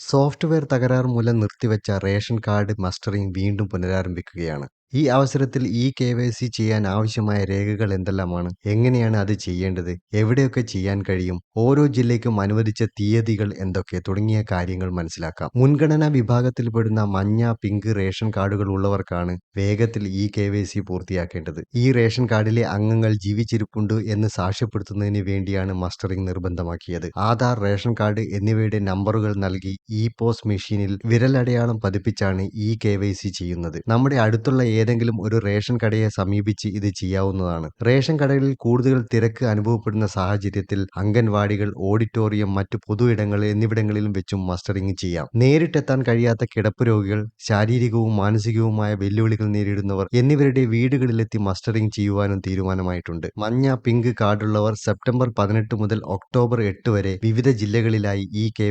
Software തകരാർ മൂലം നിർത്തിവച്ച ration card mustering വീണ്ടും പുനരാരംഭിക്കുകയാണ്. ഈ അവസരത്തിൽ ഇ കെ വൈ സി ചെയ്യാൻ ആവശ്യമായ രേഖകൾ എന്തെല്ലാമാണ്? എങ്ങനെയാണ് അത് ചെയ്യേണ്ടത്? എവിടെയൊക്കെ ചെയ്യാൻ കഴിയും? ഓരോ ജില്ലയ്ക്കും അനുവദിച്ച തീയതികൾ എന്തൊക്കെ? തുടങ്ങിയ കാര്യങ്ങൾ മനസ്സിലാക്കാം. മുൻഗണനാ വിഭാഗത്തിൽപ്പെടുന്ന മഞ്ഞ, പിങ്ക് റേഷൻ കാർഡുകൾ ഉള്ളവർക്കാണ് വേഗത്തിൽ ഇ കെ വൈ സി പൂർത്തിയാക്കേണ്ടത്. ഈ റേഷൻ കാർഡിലെ അംഗങ്ങൾ ജീവിച്ചിരിപ്പുണ്ട് എന്ന് സാക്ഷ്യപ്പെടുത്തുന്നതിന് വേണ്ടിയാണ് മസ്റ്ററിംഗ് നിർബന്ധമാക്കിയത്. ആധാർ, റേഷൻ കാർഡ് എന്നിവയുടെ നമ്പറുകൾ നൽകി ഇ-പോസ് മെഷീനിൽ വിരലടയാളം പതിപ്പിച്ചാണ് ഇ കെ വൈ സി ചെയ്യുന്നത്. നമ്മുടെ അടുത്തുള്ള ഏതെങ്കിലും ഒരു റേഷൻ കടയെ സമീപിച്ച് ഇത് ചെയ്യാവുന്നതാണ്. റേഷൻ കടകളിൽ കൂടുതൽ തിരക്ക് അനുഭവപ്പെടുന്ന സാഹചര്യത്തിൽ അംഗൻവാടികൾ, ഓഡിറ്റോറിയം, മറ്റ് പൊതു ഇടങ്ങൾ എന്നിവിടങ്ങളിലും വെച്ചും മസ്റ്ററിംഗ് ചെയ്യാം. നേരിട്ടെത്താൻ കഴിയാത്ത കിടപ്പ് രോഗികൾ, ശാരീരികവും മാനസികവുമായ വെല്ലുവിളികൾ നേരിടുന്നവർ എന്നിവരുടെ വീടുകളിലെത്തി മസ്റ്ററിംഗ് ചെയ്യുവാനും തീരുമാനമായിട്ടുണ്ട്. മഞ്ഞ, പിങ്ക് കാർഡുള്ളവർ സെപ്റ്റംബർ പതിനെട്ട് മുതൽ ഒക്ടോബർ എട്ട് വരെ വിവിധ ജില്ലകളിലായി ഇ കെ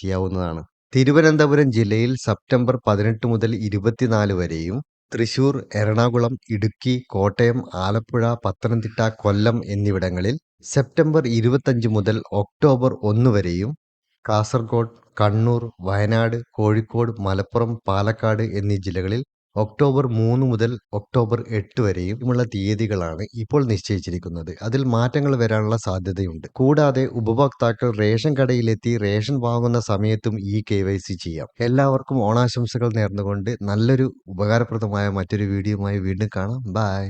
ചെയ്യാവുന്നതാണ്. തിരുവനന്തപുരം ജില്ലയിൽ സെപ്റ്റംബർ പതിനെട്ട് മുതൽ ഇരുപത്തിനാല് വരെയും തൃശൂർ, എറണാകുളം, ഇടുക്കി, കോട്ടയം, ആലപ്പുഴ, പത്തനംതിട്ട, കൊല്ലം എന്നിവിടങ്ങളിൽ സെപ്റ്റംബർ ഇരുപത്തഞ്ച് മുതൽ ഒക്ടോബർ ഒന്ന് വരെയും കാസർഗോഡ് കണ്ണൂർ, വയനാട്, കോഴിക്കോട്, മലപ്പുറം, പാലക്കാട് എന്നീ ജില്ലകളിൽ ഒക്ടോബർ മൂന്ന് മുതൽ ഒക്ടോബർ എട്ട് വരെയുമുള്ള തീയതികളാണ് ഇപ്പോൾ നിശ്ചയിച്ചിരിക്കുന്നത്. അതിൽ മാറ്റങ്ങൾ വരാനുള്ള സാധ്യതയുണ്ട്. കൂടാതെ ഉപഭോക്താക്കൾ റേഷൻ കടയിലെത്തി റേഷൻ വാങ്ങുന്ന സമയത്തും ഇ കെ ചെയ്യാം. എല്ലാവർക്കും ഓണാശംസകൾ നേർന്നുകൊണ്ട് നല്ലൊരു ഉപകാരപ്രദമായ മറ്റൊരു വീഡിയോയുമായി വീണ്ടും കാണാം. ബൈ.